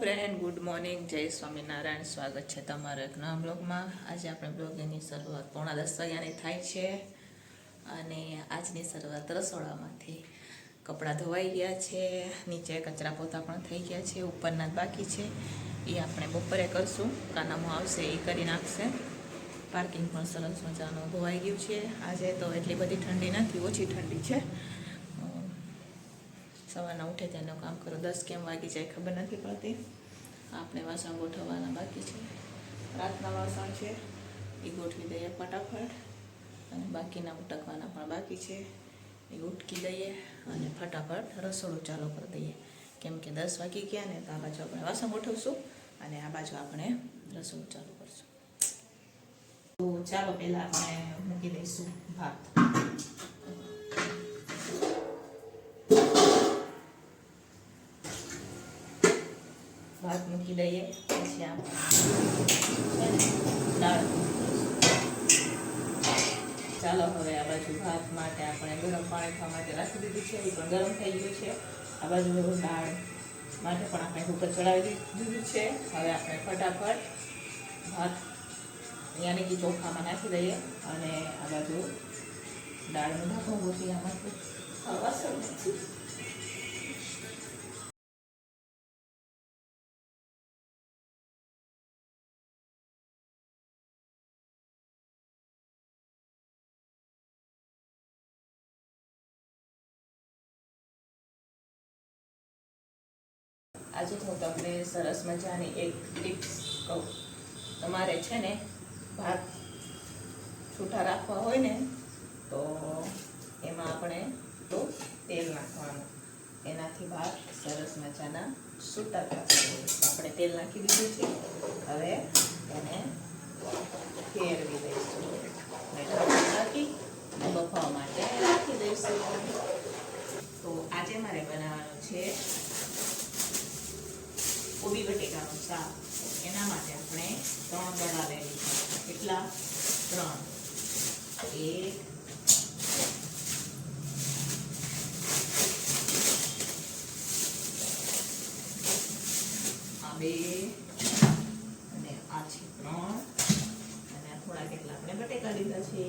Friend good morning જય સ્વામિનારાયણ. સ્વાગત છે તમારો એક નવા બ્લોગમાં આજે આપણે બ્લોગની શરૂઆત પોણા દસ વાગ્યાની થાય છે અને આજની શરૂઆત રસોડામાંથી. કપડાં ધોવાઈ ગયા છે, નીચે કચરા પોતા પણ થઈ ગયા છે, ઉપરના બાકી છે. એ આપણે બપોરે કરશું. કાનામાં આવશે, એ કરી નાખશે. પાર્કિંગ પણ સરસ મજાનું ધોવાઈ ગયું છે. આજે તો એટલી બધી ઠંડી નથી, ઓછી ઠંડી છે. સવારના ઉઠે તેનું કામ કરો. દસ કેમ વાગી જાય ખબર નથી પડતી. આપણે વાસણ ગોઠવવાના બાકી છે. રાતના વાસણ છે. એ ગોઠવી દઈએ ફટાફટ. અને બાકીના ઉટકવાના પણ બાકી છે. એ ઉટકી દઈએ અને ફટાફટ રસોડું ચાલુ કરી દઈએ. કેમ કે દસ વાગી ગયા ને તો આ બાજુ આપણે વાસણ ગોઠવશું અને આ બાજુ આપણે રસોડું ચાલુ કરશું. તો ચાલો પહેલાં આપણે મૂકી દઈશું ભાત. ભાત મૂકી દઈએ, પછી આપણે દાળ. ચાલો, હવે આ બાજુ ભાત માટે આપણે ગરમ પાણી થવા માટે રાખી દીધું છે, એ પણ ગરમ થઈ ગયું છે. આ બાજુ દાળ માટે પણ આપણે કુકર ચડાવી દીધું છે. હવે આપણે ફટાફટ ભાત યાની કે ચોખામાં નાખી દઈએ અને આ બાજુ દાળનું ઢાંકણું ગોઠવી આમાંથી. ખાવા નથી આજે હું તમને સરસ મજાની એક ટિપ્સ કહું. તમારે છે ને ભાત છૂટા રાખવા હોય ને, તો એમાં આપણે તો તેલ નાખવાનું. એનાથી ભાત સરસ મજાના છૂટા થશે આપણે તેલ નાખી દીધું છે. હવે એને ફેરવી દઈશું અને ઢાંકણ નાખી અને બફાવા માટે રાખી દઈશું તો આજે મારે બનાવવાનું છે કોબી બટેકાનું એના માટે આપણે ત્રણ દડા લેવી છે કેટલા? ત્રણ. એક, આ બે, અને આ છે ત્રણ. અને થોડા કેટલા આપણે બટેકા લીધા છે.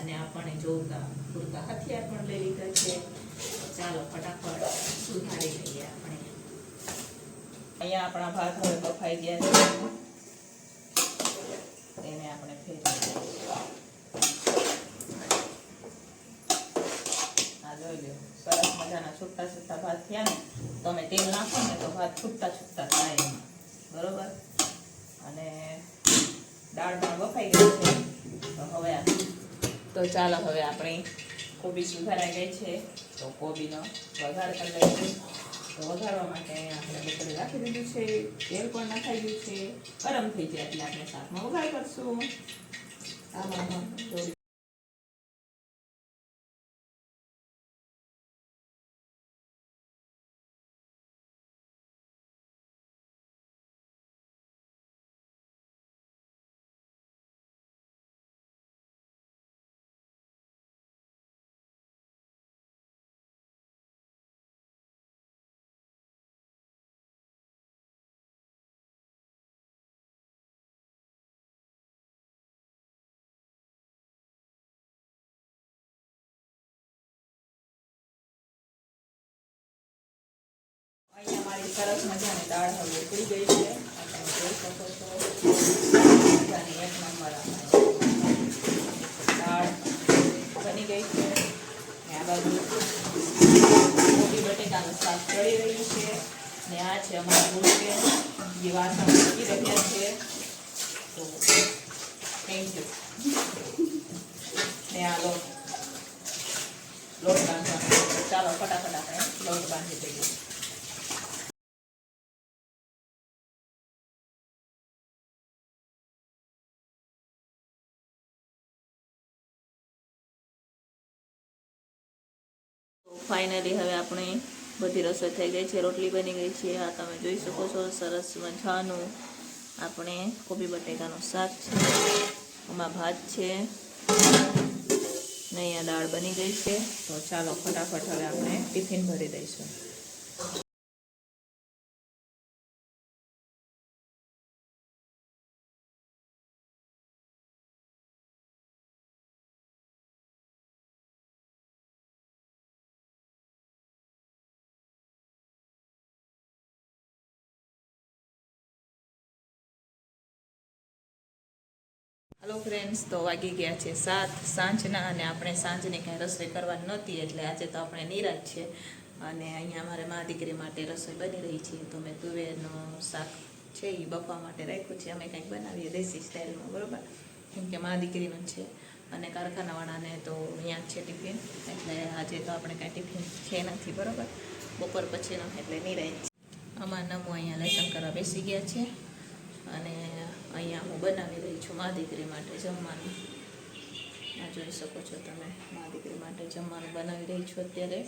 અને આપણે જોતા પૂરતા હથિયાર પણ લઈ લીધા છે. ચાલો ફટાફટ સુધારી લઈએ આપણે. અહીંયા આપણા ભાત હવે બફાઈ ગયા છે. એને આપણે ફેરવી આ જોઈ લો સરસ મજાના છૂટા છૂટા ભાત થયા ને તમે તેલ નાખો ને તો ભાત છૂટા છૂટા થાય બરોબર? અને દાળ બફાઈ ગઈ તો હવે તો ચાલો હવે આપણી કોબી સુધારાઈ ગઈ છે. તો કોબીનો વઘાર કરી લઈશું તો વઘારવા માટે આપણે બપોરે રાખી દીધું છે. તેલ પણ નાખાઈ ગયું છે. ગરમ થઈ જાય એટલે આપણે શાકમાં વઘાર કરશું. આમાં પણ થોડી અહીંયા સરસ મજાની દાળ હવે ઉકળી ગઈ છે. તમે જોઈ શકો છો. મજાની એક નંબર દાળ બની ગઈ છે. ને આ બાજુ મોટી બટેકાનું શાક ચડી રહ્યું છે. ને આ છે અમારા ગુરુબેન જે વાસણ મૂકી રહ્યા છે. તો થેન્ક યુ ને આ લોટ લોટ બાંધવાનો ચાલો, ફટાફટ આપણે લોટ બાંધી દઈએ ફાઇનલી હવે આપણે બધી રસોઈ થઈ ગઈ છે, રોટલી બની ગઈ છે. આ તમે જોઈ શકો છો, સરસ મજાનું આપણે કોબી બટેકાનું શાક છે. આમાં ભાત છે. ને અહીંયા દાળ બની ગઈ છે. તો ચાલો ફટાફટ હવે આપણે ટિફિન ભરી દઈશું. હાલો ફ્રેન્ડ્સ તો વાગી ગયા છે સાત, સાંજના અને આપણે સાંજની કાંઈ રસોઈ કરવાની નહોતી, એટલે આજે તો આપણે નિરાજ છે. અને અહીંયા અમારે મા દીકરી માટે રસોઈ બની રહી છે, તો મેં તુવેરનું શાક છે એ બફવા માટે રાખ્યું છે. અમે કંઈક બનાવીએ દેશી સ્ટાઇલમાં, બરાબર? કેમ કે મા દીકરીનું છે. અને કારખાનાવાળાને તો અહીંયા છે ટિફિન, એટલે આજે તો આપણે કાંઈ ટિફિન છે નથી, બરોબર? બપોર પછીનો, એટલે નિરાજ આમાં નમો અહીંયા લેસન કરવા બેસી ગયા છે. અને અહીંયા હું બનાવી રહી છું મા દીકરી માટે જમવાનું. આ જોઈ શકો છો તમે, મા દીકરી માટે જમવાનું બનાવી રહી છું અત્યારે.